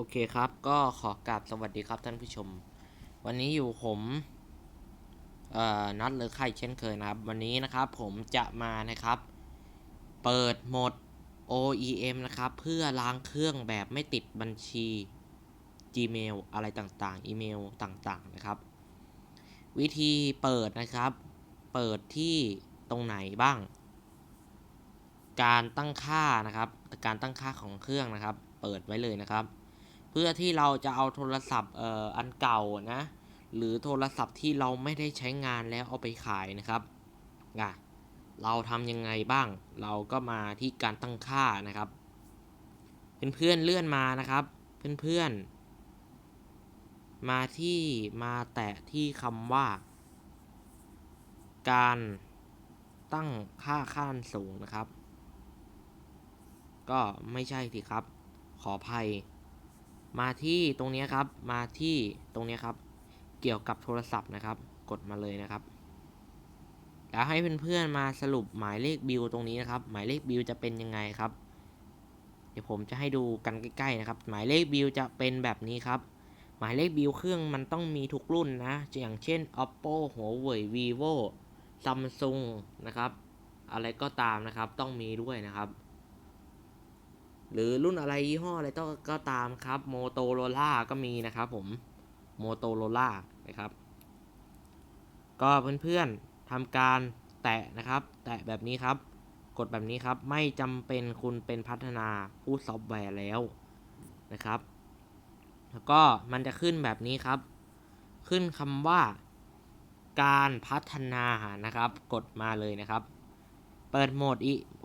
โอเคครับ ก็ขอกราบสวัสดีครับท่านผู้ชม วันนี้อยู่ผมเอ่อนัดหรือไข่เช่นเคยนะครับ วันนี้นะครับผมจะมานะครับ เปิดโหมด OEM นะครับ เพื่อล้างเครื่องแบบไม่ติดบัญชี Gmail อะไรต่างๆ อีเมลต่างๆนะครับ วิธีเปิดนะครับ เปิดที่ตรงไหนบ้าง การตั้งค่านะครับ การตั้งค่าของเครื่องนะครับ เปิดไว้เลยนะครับ เพื่อที่เราจะเอาโทรศัพท์เอ่ออันเก่านะหรือโทรศัพท์ที่เราไม่ได้ใช้งานแล้วเอาไปขายนะครับอะเราทำยังไงบ้าง เราก็มาที่การตั้งค่านะครับเพื่อนๆเลื่อนมานะครับ เพื่อนๆ มาที่มาแตะที่คำว่า การตั้งค่าขั้นสูงนะครับ ก็ไม่ใช่สิครับ ขออภัย มาที่ตรงนี้ครับ มาที่ตรงนี้ครับ เกี่ยวกับโทรศัพท์นะครับ กดมาเลยนะครับ แล้วให้เพื่อนๆมาสรุปหมายเลขบิลตรงนี้นะครับ หมายเลขบิลจะเป็นยังไงครับ เดี๋ยวผมจะให้ดูกันใกล้ๆนะครับ หมายเลขบิลจะเป็นแบบนี้ครับ หมายเลขบิลเครื่องมันต้องมีทุกรุ่นนะ อย่างเช่น oppo huawei vivo samsung นะครับ อะไรก็ตามนะครับ ต้องมีด้วยนะครับ หรือรุ่นอะไรยี่ห้ออะไรต้ก็ตามครับโมโตโรล่าก็มีนะครับผมโมโตโรล่านะครับ ก็เพื่อนๆทำการแตะนะครับ แตะแบบนี้ครับ กดแบบนี้ครับไม่จำเป็นคุณเป็นพัฒนาผู้ซอฟต์แวร์แล้วนะครับ แล้วก็มันจะขึ้นแบบนี้ครับ ขึ้นคำว่าการพัฒนานะครับ กดมาเลยนะครับ เปิดโหมด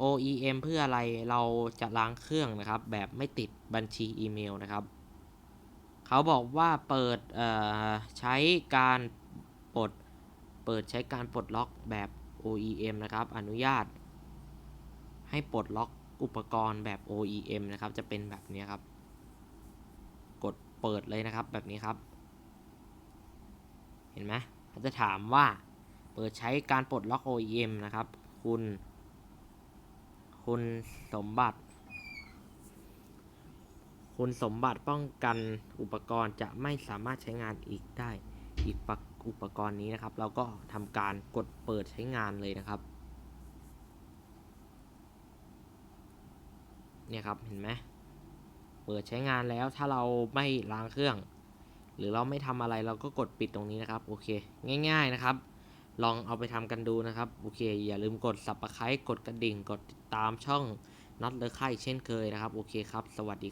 OEM เพื่ออะไร เราจะล้างเครื่องนะครับ แบบไม่ติดบัญชีอีเมลนะครับ เขาบอกว่าเปิดใช้การปลด เปิดใช้การปลดล็อกแบบ OEM นะครับ อนุญาต ให้ปลดล็อกอุปกรณ์แบบ OEM นะครับ จะเป็นแบบนี้ครับ กดเปิดเลยนะครับ แบบนี้ครับ เห็นไหมเขาจะถามว่า เปิดใช้การปลดล็อก OEM นะครับ คุณ คุณสมบัติ คุณสมบัติป้องกันอุปกรณ์จะไม่สามารถใช้งานอีกได้ อีกอุปกรณ์นี้นะครับ เราก็ทำการกดเปิดใช้งานเลยนะครับ เนี่ยครับเห็นไหมเปิดใช้งานแล้วถ้าเราไม่ล้างเครื่อง หรือเราไม่ทำอะไรเราก็กดปิดตรงนี้นะครับ โอเค ง่าย ๆนะครับ ลองเอาไปทำกันดูนะครับ โอเค อย่าลืมกด subscribe กดกระดิ่ง กดติดตามช่องน็อตเลอไข่เช่นเคยนะครับ โอเคครับ สวัสดี